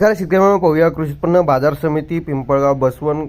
नमस्कार शेतकऱ्यांना पाहूया कृषी उत्पन्न बाजार समिती पिंपळगाव बसवण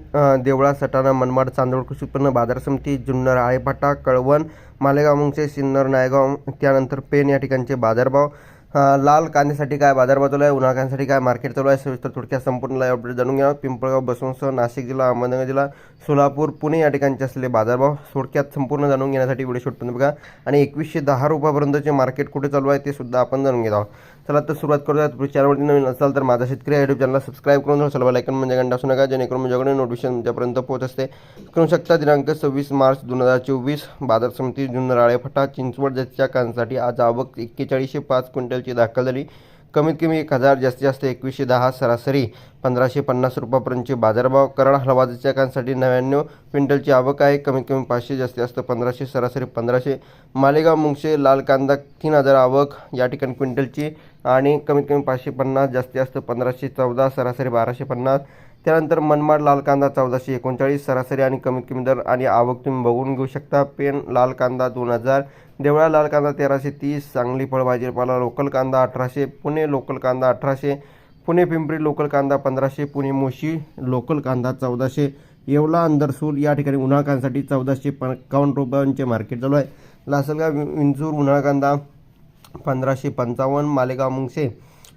देवळा सटाणा मनमाड चांदवड कृषी उत्पन्न बाजार समिती जुन्नर आळेफाटा कळवण मालेगाव मुंगसे सिन्नर नायगाव त्यानंतर पेन या ठिकाणचे बाजारभाव. लाल कांद्यासाठी काय बाजारभाव चालू आहे? उन्हाळ कांद्यासाठी काय मार्केट चालू आहे? सविस्तर थोडक्यात संपूर्ण लाईव्ह अपडेट जाणून घ्या पिंपळगाव बसवणसह नाशिक जिल्हा अहमदनगर जिल्हा सोलापूर पुणे या ठिकाणचे असलेले बाजारभाव. थोडक्यात संपूर्ण जाणून घेण्यासाठी व्हिडिओ शूटपर्यंत बघा. आणि एकवीसशे दहा रुपयापर्यंतचे मार्केट कुठे चालू आहे ते सुद्धा आपण जाणून घेत आहोत. चला तर सुरुवात करूया तुम्ही चॅनलवरती नवीन असाल तर माझा शेतकरी युट्यूब चॅनलला सबस्क्राईब करून ठेवा. सर्व लाईकन म्हणजे घंटा असू नका जेणेकरून माझ्याकडे नोटिफिकेशन तुमच्यापर्यंत पोहोच असते. करू शकता दिनांक सव्वीस मार्च दोन हजार चोवीस बाजार समिती जुन्नर फटा चिंचवड जातीच्या कांसाठी आज आवक एक्केचाळीसशे पाच क्विंटलची दाखल झाली. कमीत कमी एक हजार जास्तीत जास्त एकवीसशे दहा सरासरी पंधराशे पन्नास रुपयापर्यंतचे बाजारभाव. कराड हलवाजाच्या कांसाठी नव्याण्णव क्विंटलची आवक आहे. कमीत कमी पाचशे जास्तीत जास्त पंधराशे सरासरी पंधराशे. मालेगाव मुंगशे लाल कांदा तीन हजार आवक. या ठिकाणी क्विंटलची आणि कमीत कमी पाचशे पन्नास जास्तीत जास्त पंधराशे चौदा सरासरी बाराशे पन्नास. त्यानंतर मनमाड लाल कांदा चौदाशे एकोणचाळीस सरासरी आणि कमीत कमी दर आणि आवक तुम्ही बघून घेऊ शकता. पेन लाल कांदा दोन हजार देवळा लाल कांदा तेराशे तीस सांगली फळ भाजीपाला लोकल कांदा अठराशे पुणे लोकल कांदा अठराशे पुणे पिंपरी लोकल कांदा पंधराशे पुणे मोशी लोकल कांदा चौदाशे येवला अंदरसूर या ठिकाणी उन्हाळ कांदासाठी चौदाशे पंचावन्न रुपयांचे मार्केट चालू आहे. लासलगाव विंचूर उन्हाळ कांदा पंधराशे पंचावन्न मालेगाव मुंगसे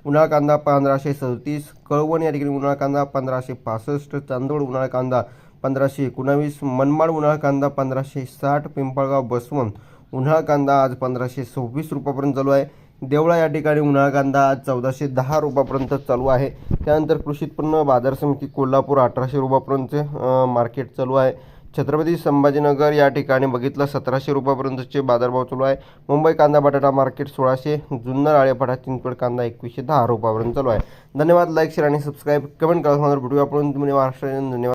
उन्हाळ कांदा पंधराशे सदतीस कळवण या ठिकाणी उन्हाळा कांदा पंधराशे पासष्ट चांदोड उन्हाळा कांदा पंधराशे एकोणावीस मनमाड उन्हाळा कांदा पंधराशे साठ पिंपळगाव बसवंत उन्हाळा कांदा आज पंधराशे सव्वीस रुपयापर्यंत चालू आहे. देवळा या ठिकाणी उन्हाळा कांदा आज चौदाशे दहा रुपयापर्यंत चालू आहे. त्यानंतर कृषी उत्पन्न बाजार समिती कोल्हापूर अठराशे रुपयापर्यंतचे मार्केट चालू आहे. छत्रपती संभाजीनगर या ठिकाणी बघितलं सतराशे रुपयापर्यंतचे बाजारभाव चालू आहे. मुंबई कांदा बटाटा मार्केट सोळाशे जुन्नर आळेपाडा चिंचवड कांदा एकवीसशे दहा रुपयापर्यंत चालू आहे. धन्यवाद लाईक शेअर आणि सबस्क्राईब कमेंट करा भेटूया आपण तुम्ही महाराष्ट्र धन्यवाद.